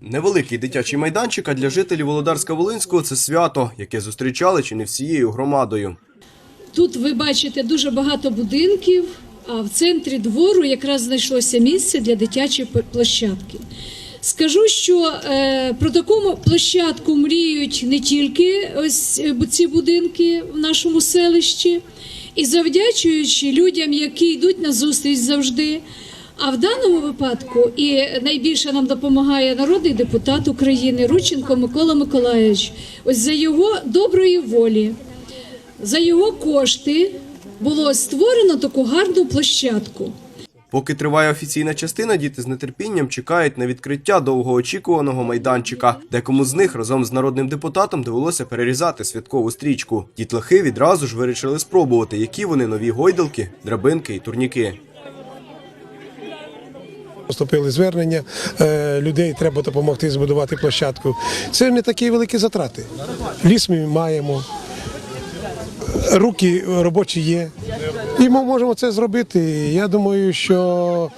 Невеликий дитячий майданчик, а для жителів Володарська-Волинського це свято, яке зустрічали чи не всією громадою. Тут ви бачите дуже багато будинків, а в центрі двору якраз знайшлося місце для дитячої площадки. Скажу, що е, про таку площадку мріють не тільки ось е, ці будинки в нашому селищі, і завдячуючи людям, які йдуть на зустріч завжди. А в даному випадку і найбільше нам допомагає народний депутат України Рученко Микола Миколаївич. Ось за його доброї волі за його кошти було створено таку гарну площадку. Поки триває офіційна частина, діти з нетерпінням чекають на відкриття довгоочікуваного майданчика. Декому з них разом з народним депутатом довелося перерізати святкову стрічку. Дітлахи відразу ж вирішили спробувати, які вони нові гойдалки, драбинки і турніки. Поступили звернення е, людей, треба допомогти збудувати площадку. Це не такі великі затрати. Ліс ми маємо, руки робочі є. І ми можемо це зробити. Я думаю, що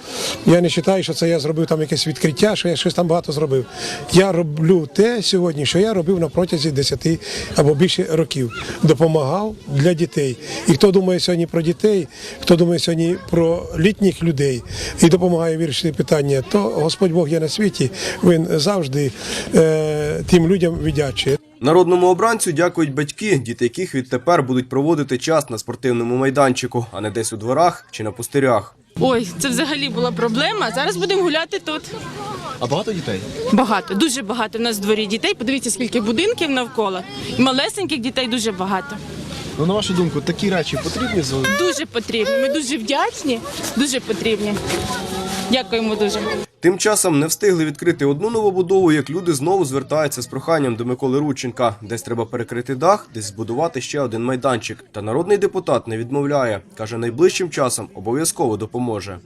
я не вважаю, що це я зробив там якесь відкриття, що я щось там багато зробив. Я роблю те сьогодні, що я робив на протязі 10 або більше років. Допомагав для дітей. І хто думає сьогодні про дітей, хто думає сьогодні про літніх людей і допомагає вирішити питання, то Господь Бог є на світі, він завжди е, тим людям віддячує. Народному обранцю дякують батьки, діти яких відтепер будуть проводити час на спортивному майданчику, а не десь у дворах чи на пустирях. Ой, це взагалі була проблема. Зараз будемо гуляти тут. А багато дітей? Багато, дуже багато в нас в дворі дітей. Подивіться, скільки будинків навколо. І малесеньких дітей дуже багато. Ну, на вашу думку, такі речі потрібні за Дуже потрібні. Ми дуже вдячні, дуже потрібні. Дякуємо дуже. Тим часом не встигли відкрити одну новобудову, як люди знову звертаються з проханням до Миколи Рученка. Десь треба перекрити дах, десь збудувати ще один майданчик. Та народний депутат не відмовляє. каже, найближчим часом обов'язково допоможе.